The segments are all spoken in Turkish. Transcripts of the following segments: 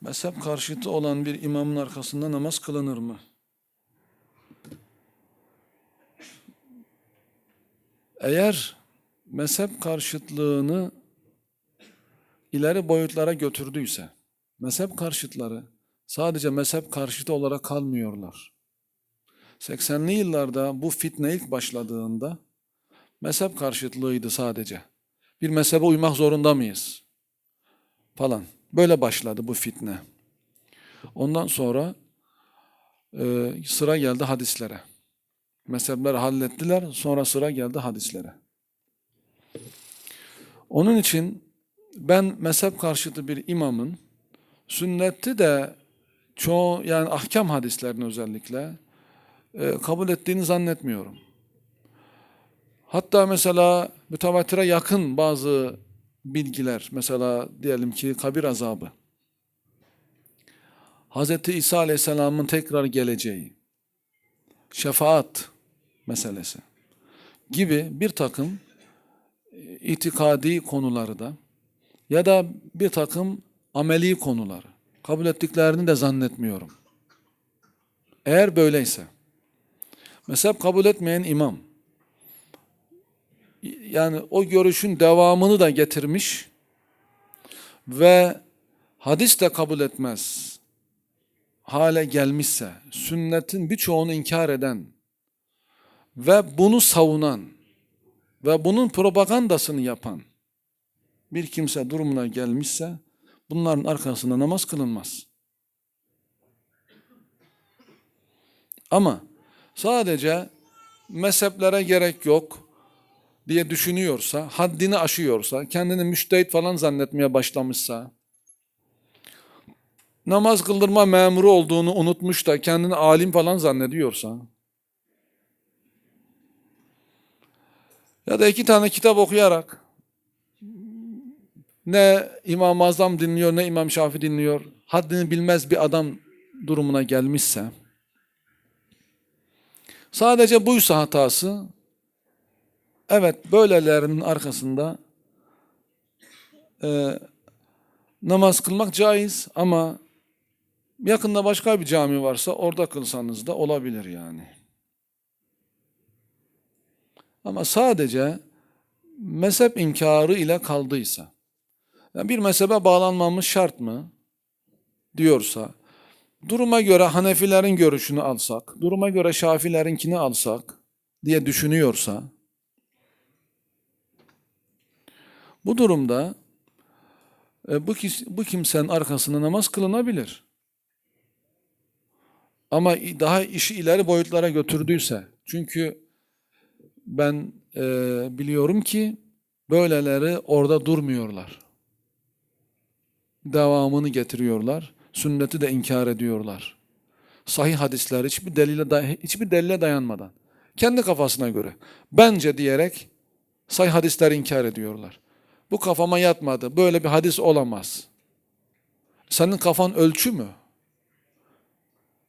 Mezhep karşıtı olan bir imamın arkasında namaz kılınır mı? Eğer mezhep karşıtlığını ileri boyutlara götürdüyse, mezhep karşıtları sadece mezhep karşıtı olarak kalmıyorlar. 80'li yıllarda bu fitne ilk başladığında mezhep karşıtlığıydı sadece. Bir mezhebe uymak zorunda mıyız? Falan. Böyle başladı bu fitne. Ondan sonra e, sıra geldi hadislere. Mezhepleri hallettiler, sonra sıra geldi hadislere. Onun için ben mezhep karşıtı bir imamın sünneti de çoğu yani ahkam hadislerini özellikle e, kabul ettiğini zannetmiyorum. Hatta mesela mütevatire yakın bazı bilgiler, mesela diyelim ki kabir azabı, Hz. İsa Aleyhisselam'ın tekrar geleceği, şefaat meselesi gibi bir takım e, itikadi konuları da ya da bir takım ameli konuları kabul ettiklerini de zannetmiyorum. Eğer böyleyse, mezhep kabul etmeyen imam, yani o görüşün devamını da getirmiş ve hadis de kabul etmez hale gelmişse, sünnetin birçoğunu inkar eden ve bunu savunan ve bunun propagandasını yapan bir kimse durumuna gelmişse, bunların arkasında namaz kılınmaz. Ama sadece mezheplere gerek yok diye düşünüyorsa, haddini aşıyorsa, kendini müştehit falan zannetmeye başlamışsa, namaz kıldırma memuru olduğunu unutmuş da kendini alim falan zannediyorsa, ya da iki tane kitap okuyarak ne İmam-ı Azam dinliyor ne İmam Şafi dinliyor, haddini bilmez bir adam durumuna gelmişse, sadece buysa hatası, evet böylelerinin arkasında e, namaz kılmak caiz ama yakında başka bir cami varsa orada kılsanız da olabilir yani. Ama sadece mezhep inkarı ile kaldıysa, yani bir mezhebe bağlanmamız şart mı diyorsa, duruma göre Hanefilerin görüşünü alsak, duruma göre Şafilerinkini alsak diye düşünüyorsa, bu durumda e, bu, bu kimsenin arkasında namaz kılınabilir. Ama daha işi ileri boyutlara götürdüyse, çünkü ben e, biliyorum ki böyleleri orada durmuyorlar. Devamını getiriyorlar. Sünneti de inkar ediyorlar. Sahih hadisler hiçbir delile hiçbir delile dayanmadan kendi kafasına göre bence diyerek sahih hadisleri inkar ediyorlar. Bu kafama yatmadı. Böyle bir hadis olamaz. Senin kafan ölçü mü?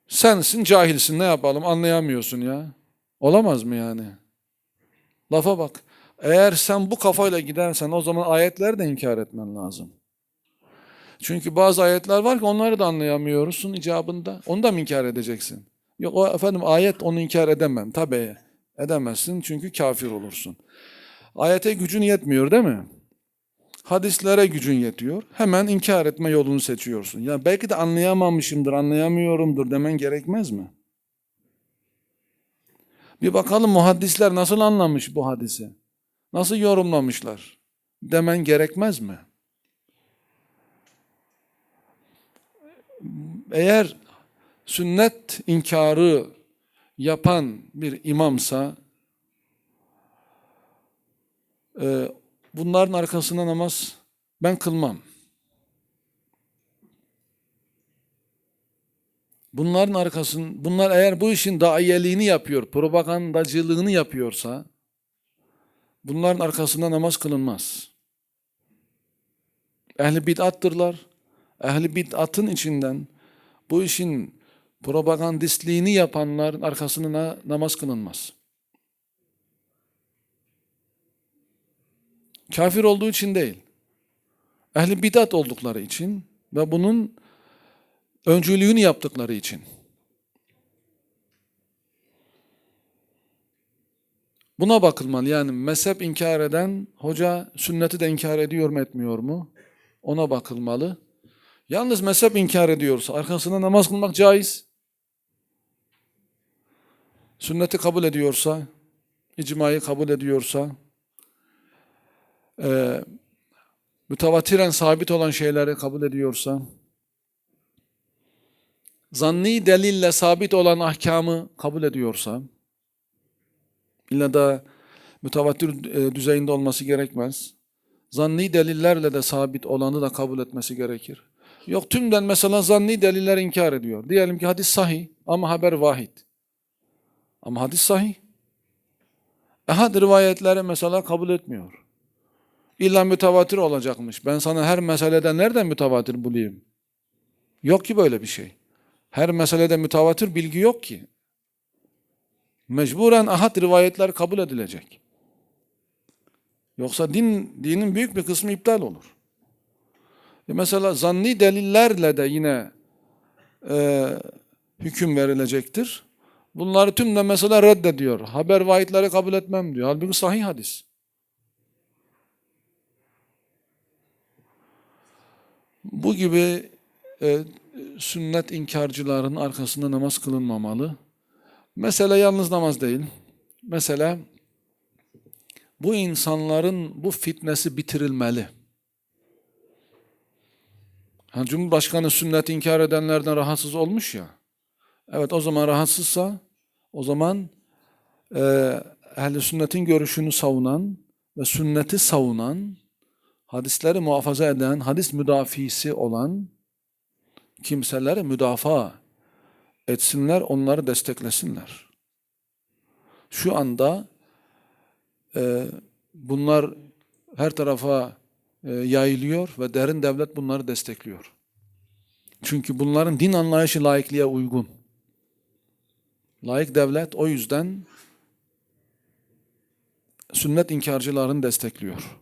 Sensin cahilsin ne yapalım anlayamıyorsun ya. Olamaz mı yani? Lafa bak. Eğer sen bu kafayla gidersen o zaman ayetleri de inkar etmen lazım. Çünkü bazı ayetler var ki onları da anlayamıyorsun icabında. Onu da mı inkar edeceksin? Yok o efendim ayet onu inkar edemem. Tabii edemezsin çünkü kafir olursun. Ayete gücün yetmiyor değil mi? Hadislere gücün yetiyor. Hemen inkar etme yolunu seçiyorsun. Ya belki de anlayamamışımdır, anlayamıyorumdur demen gerekmez mi? Bir bakalım muhaddisler nasıl anlamış bu hadisi? Nasıl yorumlamışlar? Demen gerekmez mi? Eğer sünnet inkarı yapan bir imamsa e, bunların arkasında namaz ben kılmam. Bunların arkasın, bunlar eğer bu işin daiyeliğini yapıyor, propagandacılığını yapıyorsa, bunların arkasında namaz kılınmaz. Ehli bid'attırlar. Ehli bid'atın içinden bu işin propagandistliğini yapanların arkasına namaz kılınmaz. Kafir olduğu için değil. Ehli bidat oldukları için ve bunun öncülüğünü yaptıkları için. Buna bakılmalı. Yani mezhep inkar eden hoca sünneti de inkar ediyor mu etmiyor mu? Ona bakılmalı. Yalnız mezhep inkar ediyorsa arkasında namaz kılmak caiz. Sünneti kabul ediyorsa, icmayı kabul ediyorsa, e, mütevatiren sabit olan şeyleri kabul ediyorsa, zanni delille sabit olan ahkamı kabul ediyorsa, illa da mütevatir e, düzeyinde olması gerekmez. Zanni delillerle de sabit olanı da kabul etmesi gerekir. Yok tümden mesela zanni deliller inkar ediyor. Diyelim ki hadis sahih ama haber vahid. Ama hadis sahih. Ehad rivayetleri mesela kabul etmiyor. İlla mütevatir olacakmış. Ben sana her meseleden nereden mütevatir bulayım? Yok ki böyle bir şey. Her meselede mütevatir bilgi yok ki. Mecburen ahad rivayetler kabul edilecek. Yoksa din dinin büyük bir kısmı iptal olur. E mesela zanni delillerle de yine e, hüküm verilecektir. Bunları tüm de mesela reddediyor. Haber vahitleri kabul etmem diyor. Halbuki sahih hadis. Bu gibi e, sünnet inkarcıların arkasında namaz kılınmamalı. Mesela yalnız namaz değil. Mesela bu insanların bu fitnesi bitirilmeli. Ha, Cumhurbaşkanı sünnet inkar edenlerden rahatsız olmuş ya. Evet o zaman rahatsızsa o zaman e, ehl sünnetin görüşünü savunan ve sünneti savunan, hadisleri muhafaza eden, hadis müdafisi olan kimseleri müdafaa etsinler, onları desteklesinler. Şu anda e, bunlar her tarafa e, yayılıyor ve derin devlet bunları destekliyor. Çünkü bunların din anlayışı laikliğe uygun. Laik devlet o yüzden sünnet inkarcılarını destekliyor.